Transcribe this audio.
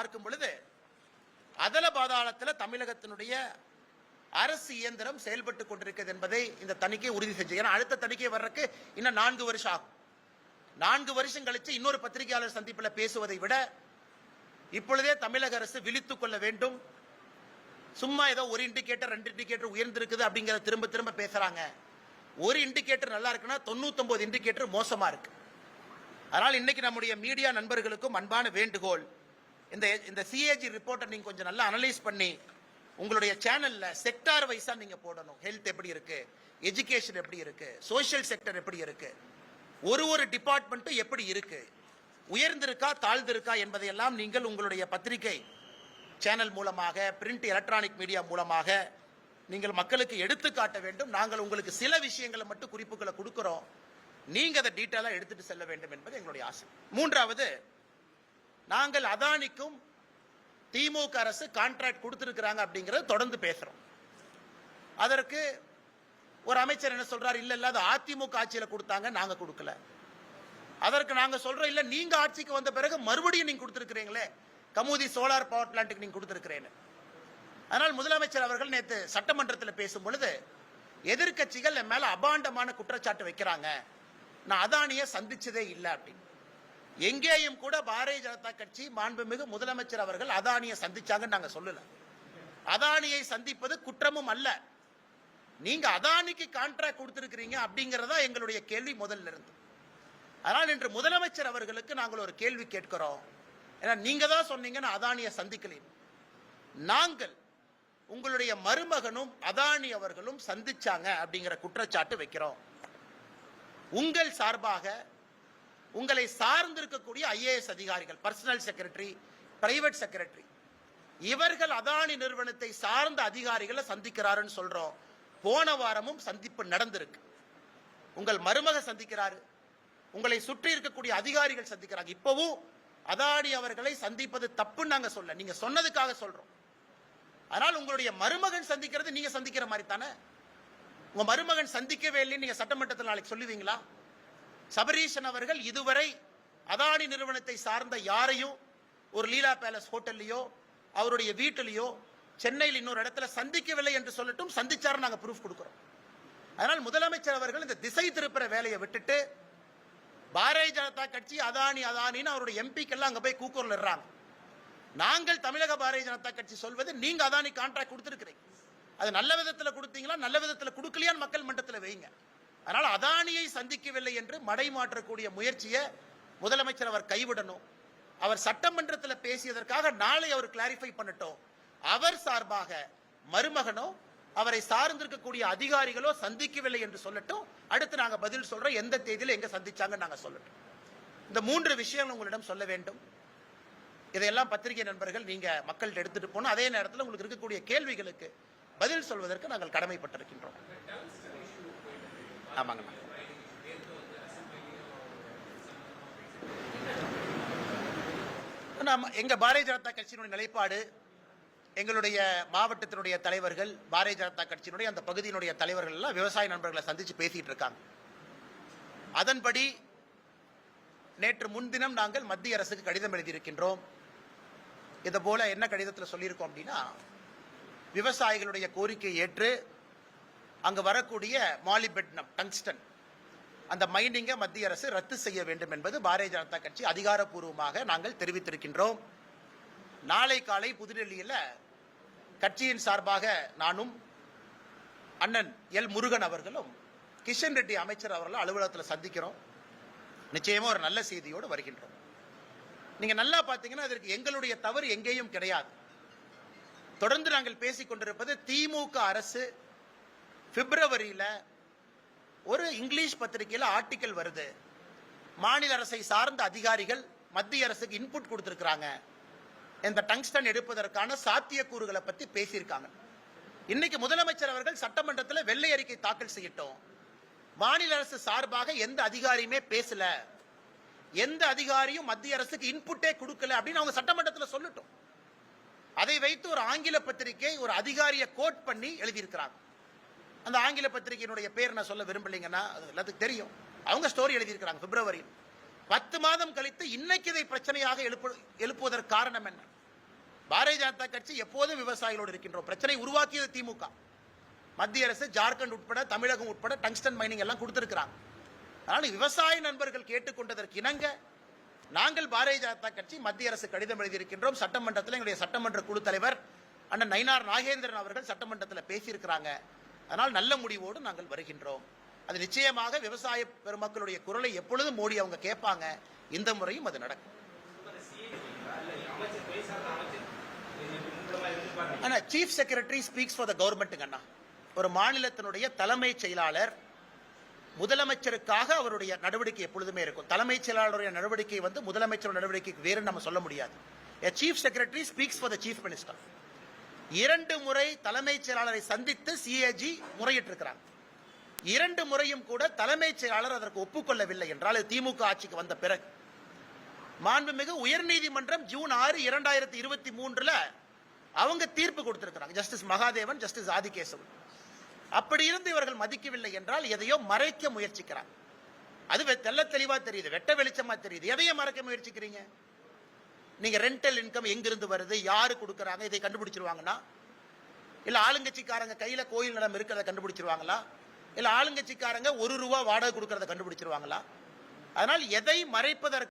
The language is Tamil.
பார்க்கும் பொழுது அதல பாதாளத்தில் தமிழகத்தினுடைய அரசு இயந்திரம் செயல்பட்டு கொண்டிருக்கிறது என்பதை இந்த தணிக்கை உறுதி செஞ்சு ஏன்னா அடுத்த தணிக்கை வர்றதுக்கு இன்னும் நான்கு வருஷம் ஆகும். நான்கு வருஷம் கழிச்சு இன்னொரு பத்திரிகையாளர் சந்திப்பில் பேசுவதை விட இப்பொழுதே தமிழக அரசு விழித்துக் கொள்ள வேண்டும். சும்மா ஏதோ ஒரு இண்டிகேட்டர் ரெண்டு இண்டிகேட்டர் உயர்ந்திருக்குது அப்படிங்கறத திரும்ப திரும்ப பேசுறாங்க. ஒரு இண்டிகேட்டர் நல்லா இருக்குன்னா தொண்ணூத்தொன்பது இண்டிகேட்டர் மோசமா இருக்கு. அதனால் இன்னைக்கு நம்முடைய மீடியா நண்பர்களுக்கும் அன்பான வேண்டுகோள் இந்த இந்த சிஏஜி ரிப்போர்ட்டை நீங்கள் கொஞ்சம் நல்லா அனலைஸ் பண்ணி உங்களுடைய சேனலில் செக்டார் வைஸாக நீங்கள் போடணும். ஹெல்த் எப்படி இருக்குது எஜுகேஷன் எப்படி இருக்குது சோஷியல் செக்டர் எப்படி இருக்குது ஒரு ஒரு டிபார்ட்மெண்ட்டும் எப்படி இருக்குது உயர்ந்திருக்கா தாழ்ந்திருக்கா என்பதையெல்லாம் நீங்கள் உங்களுடைய பத்திரிகை சேனல் மூலமாக பிரிண்ட் எலக்ட்ரானிக் மீடியா மூலமாக நீங்கள் மக்களுக்கு எடுத்து காட்ட வேண்டும். நாங்கள் உங்களுக்கு சில விஷயங்களை மட்டும் குறிப்புகளை கொடுக்குறோம். நீங்கள் அதை டீட்டெயிலாக எடுத்துகிட்டு செல்ல வேண்டும் என்பது எங்களுடைய ஆசை. மூன்றாவது நாங்கள் அதானிக்கும் திமுக அரசு கான்ட்ராக்ட் கொடுத்துருக்குறாங்க அப்படிங்கிறத தொடர்ந்து பேசுகிறோம் அதற்கு ஒரு அமைச்சர் என்ன சொல்கிறார் இல்லை இல்லை அது அதிமுக ஆட்சியில் கொடுத்தாங்க நாங்கள் கொடுக்கல. அதற்கு நாங்கள் சொல்கிறோம் இல்லை நீங்கள் ஆட்சிக்கு வந்த பிறகு மறுபடியும் நீங்கள் கொடுத்துருக்குறீங்களே கமுதி சோலார் பவர் பிளான்ட்டுக்கு நீங்கள் கொடுத்துருக்குறேன்னு. அதனால் முதலமைச்சர் அவர்கள் நேற்று சட்டமன்றத்தில் பேசும் பொழுது எதிர்க்கட்சிகள் என் மேலே அபாண்டமான குற்றச்சாட்டு வைக்கிறாங்க. நான் அதானியை சந்திச்சதே இல்லை அப்படின்னு. எங்கேயும் கூட பாரதிய ஜனதா கட்சி மாண்புமிகு முதலமைச்சர் அவர்கள் அதானியை சந்திச்சாங்கன்னு நாங்கள் சொல்லல. அதானியை சந்திப்பது குற்றமும் அல்ல. நீங்க அதானிக்கு கான்ட்ராக்ட் கொடுத்திருக்கிறீங்க அப்படிங்கறதா எங்களுடைய கேள்வி முதல்ல இருந்து. அதனால் இன்று முதலமைச்சர் அவர்களுக்கு நாங்கள் ஒரு கேள்வி கேட்கிறோம். ஏன்னா நீங்க தான் சொன்னீங்கன்னு அதானியை சந்திக்கலையும் நாங்கள் உங்களுடைய மருமகனும் அதானி அவர்களும் சந்திச்சாங்க அப்படிங்கிற குற்றச்சாட்டு வைக்கிறோம். உங்கள் சார்பாக உங்களை சார்ந்திருக்கக்கூடிய ஐஏஎஸ் அதிகாரிகள் பர்சனல் செக்ரட்டரி பிரைவேட் செக்ரட்டரி இவர்கள் அதானி நிறுவனத்தை சார்ந்த அதிகாரிகளை சந்திக்கிறாருன்னு சொல்றோம். போன வாரமும் சந்திப்பு நடந்திருக்கு. உங்கள் மருமக சந்திக்கிறாரு. உங்களை சுற்றி இருக்கக்கூடிய அதிகாரிகள் சந்திக்கிறாங்க. இப்பவும் அதானி அவர்களை சந்திப்பது தப்புன்னு நாங்க சொல்ல நீங்க சொன்னதுக்காக சொல்றோம். அதனால் உங்களுடைய மருமகன் சந்திக்கிறது நீங்க சந்திக்கிற மாதிரி தானே? உங்க மருமகன் சந்திக்கவே இல்லைன்னு நீங்க சட்டமன்றத்தில் நாளைக்கு சொல்லுவீங்களா? சபரீஷன் அவர்கள் இதுவரை அதானி நிறுவனத்தை சார்ந்த யாரையும் ஒரு லீலா பேலஸ் ஹோட்டல்லையோ அவருடைய வீட்டிலையோ சென்னையில் இன்னொரு இடத்துல சந்திக்கவில்லை என்று சொல்லட்டும் சந்திச்சார் நாங்கள் ப்ரூஃப் கொடுக்குறோம். அதனால் முதலமைச்சர் அவர்கள் இந்த திசை திருப்புற வேலையை விட்டுட்டு பாரதிய ஜனதா கட்சி அதானி அதானின்னு அவருடைய எம்பிக்கெல்லாம் அங்கே போய் கூக்குரல் இடுறாங்க. நாங்கள் தமிழக பாரதிய ஜனதா கட்சி சொல்வது நீங்கள் அதானி கான்ட்ராக்ட் கொடுத்துருக்கிறீங்க. அது நல்ல விதத்தில் கொடுத்தீங்களா நல்ல விதத்தில் கொடுக்கலையான்னு மக்கள் மன்றத்தில் வைங்க. அதனால் அதானியை சந்திக்கவில்லை என்று மடை மாற்றக்கூடிய முயற்சியை முதலமைச்சர் அவர் கைவிடணும். அவர் சட்டமன்றத்தில் பேசியதற்காக நாளை அவர் கிளாரிஃபை பண்ணட்டும். அவர் சார்பாக மருமகனோ அவரை சார்ந்திருக்கக்கூடிய அதிகாரிகளோ சந்திக்கவில்லை என்று சொல்லட்டும். அடுத்து நாங்கள் பதில் சொல்றோம். எந்த தேதியில எங்க சந்திச்சாங்க நாங்கள் சொல்லட்டும். இந்த மூன்று விஷயங்கள் உங்களிடம் சொல்ல வேண்டும். இதையெல்லாம் பத்திரிகை நண்பர்கள் நீங்க மக்கள்கிட்ட எடுத்துட்டு போகணும். அதே நேரத்தில் உங்களுக்கு இருக்கக்கூடிய கேள்விகளுக்கு பதில் சொல்வதற்கு நாங்கள் கடமைப்பட்டிருக்கின்றோம். ஆமாங்கண்ணா நாம எங்க பாரதிய ஜனதா கட்சியினுடைய நிலைப்பாடு எங்களுடைய மாவட்டத்தினுடைய தலைவர்கள் பாரதிய ஜனதா கட்சியினுடைய அந்த பகுதியினுடைய தலைவர்கள் எல்லாம் விவசாய நண்பர்களை சந்திச்சு பேசிட்டு இருக்காங்க. அதன்படி நேற்று முன்தினம் நாங்கள் மத்திய அரசுக்கு கடிதம் எழுதியிருக்கின்றோம். இதை போல என்ன கடிதத்தில் சொல்லியிருக்கோம் அப்படின்னா விவசாயிகளுடைய கோரிக்கையை ஏற்று அங்கு வரக்கூடிய மாலிபெட்னம் டங்ஸ்டன். அந்த மைனிங்கை மத்திய அரசு ரத்து செய்ய வேண்டும் என்பது பாரதிய ஜனதா கட்சி அதிகாரப்பூர்வமாக நாங்கள் தெரிவித்திருக்கின்றோம். நாளை காலை புதுடெல்லியில் கட்சியின் சார்பாக நானும் அண்ணன் எல் முருகன் அவர்களும் கிஷன் ரெட்டி அமைச்சர் அவர்களும் அலுவலகத்தில் சந்திக்கிறோம். நிச்சயமாக ஒரு நல்ல செய்தியோடு வருகின்றோம். நீங்கள் நல்லா பார்த்தீங்கன்னா அதற்கு எங்களுடைய தவறு எங்கேயும் கிடையாது. தொடர்ந்து நாங்கள் பேசிக் கொண்டிருப்பது திமுக அரசு பிப்ரவரியில் ஒரு இங்கிலீஷ் பத்திரிகையில் ஆர்டிக்கல் வருது. மாநில அரசை சார்ந்த அதிகாரிகள் மத்திய அரசுக்கு இன்புட் கொடுத்துருக்குறாங்க. இந்த டங்ஸ்டன் எடுப்பதற்கான சாத்தியக்கூறுகளை பற்றி பேசியிருக்காங்க. இன்னைக்கு முதலமைச்சர் அவர்கள் சட்டமன்றத்தில் வெள்ளை அறிக்கை தாக்கல் செய்யட்டும். மாநில அரசு சார்பாக எந்த அதிகாரியுமே பேசல. எந்த அதிகாரியும் மத்திய அரசுக்கு இன்புட்டே கொடுக்கல அப்படின்னு அவங்க சட்டமன்றத்தில் சொல்லட்டும். அதை வைத்து ஒரு ஆங்கில பத்திரிகை ஒரு அதிகாரியை கோட் பண்ணி எழுதியிருக்கிறாங்க. அந்த ஆங்கில பத்திரிகையினுடைய பேர் நான் சொல்ல விரும்பலைங்கன்னா அது எல்லாத்துக்கும் தெரியும். அவங்க ஸ்டோரி எழுதியிருக்கிறாங்க பிப்ரவரியில் பத்து மாதம் கழித்து இன்னைக்கு இதை பிரச்சனையாக எழுப்பு எழுப்புவதற்கு காரணம் என்ன? பாரதிய ஜனதா கட்சி எப்போதும் விவசாயிகளோடு இருக்கின்றோம். பிரச்சனை உருவாக்கியது திமுக. மத்திய அரசு ஜார்க்கண்ட் உட்பட தமிழகம் உட்பட டங்ஸ்டன் மைனிங் எல்லாம் கொடுத்துருக்கிறாங்க. அதனால் விவசாய நண்பர்கள் கேட்டுக்கொண்டதற்கு இணங்க நாங்கள் பாரதிய ஜனதா கட்சி மத்திய அரசு கடிதம் எழுதியிருக்கின்றோம். சட்டமன்றத்தில் எங்களுடைய சட்டமன்ற குழு தலைவர் அண்ணன் நயினார் நாகேந்திரன் அவர்கள் சட்டமன்றத்தில் பேசியிருக்கிறாங்க. அதனால் நல்ல முடிவோடு நாங்கள் வருகின்றோம். அது நிச்சயமாக விவசாய பெருமக்களுடைய குரலை எப்பொழுதும் மோடி அவங்க கேட்பாங்க. இந்த முறையும் அது நடக்கும். ஆனா chief secretary speaks for the கவர்மெண்ட்டுங்க அண்ணா. ஒரு மாநிலத்தினுடைய தலைமைச் செயலாளர் முதலமைச்சருக்காக அவருடைய நடவடிக்கை எப்பொழுதுமே இருக்கும். தலைமைச் செயலாளருடைய நடவடிக்கை வந்து முதலமைச்சர் நடவடிக்கைக்கு வேறு நம்ம சொல்ல முடியாது. Chief secretary speaks for the chief minister இரண்டு முறை தலைமைச் செயலாளரை சந்தித்து சிஏஜி முறையிட்டிருக்கிறாங்க. இரண்டு முறையும் கூட தலைமைச் செயலாளர் அதற்கு ஒப்புக்கொள்ளவில்லை என்றால் திமுக ஆட்சிக்கு வந்த பிறகு. மாண்புமிகு உயர்நீதிமன்றம் ஜூன் ஆறு இரண்டாயிரத்தி இருபத்தி மூன்றுல அவங்க தீர்ப்பு கொடுத்திருக்கிறாங்க. ஜஸ்டிஸ் மகாதேவன் ஜஸ்டிஸ் ஆதிகேசவன் அப்படி இருந்து இவர்கள் மதிக்கவில்லை என்றால் எதையோ மறைக்க முயற்சிக்கிறாங்க. அது தெல்ல தெளிவா தெரியுது வெட்ட வெளிச்சமா தெரியுது. எதையோ மறைக்க முயற்சிக்கிறீங்க? நீங்க ரெண்டல் இன்கம் எங்கிருந்து வருது யாரு கொடுக்கறாங்க இதை கண்டுபிடிச்சிருவாங்கன்னா? இல்ல ஆளுங்கட்சிக்காரங்க கையில கோயில் நிலம் இருக்கிறத கண்டுபிடிச்சிருவாங்களா? இல்ல ஆளுங்கட்சிக்காரங்க ஒரு ரூபா வாடகை கொடுக்கறத கண்டுபிடிச்சிருவாங்களா? அதனால் எதை மறைப்பதற்கு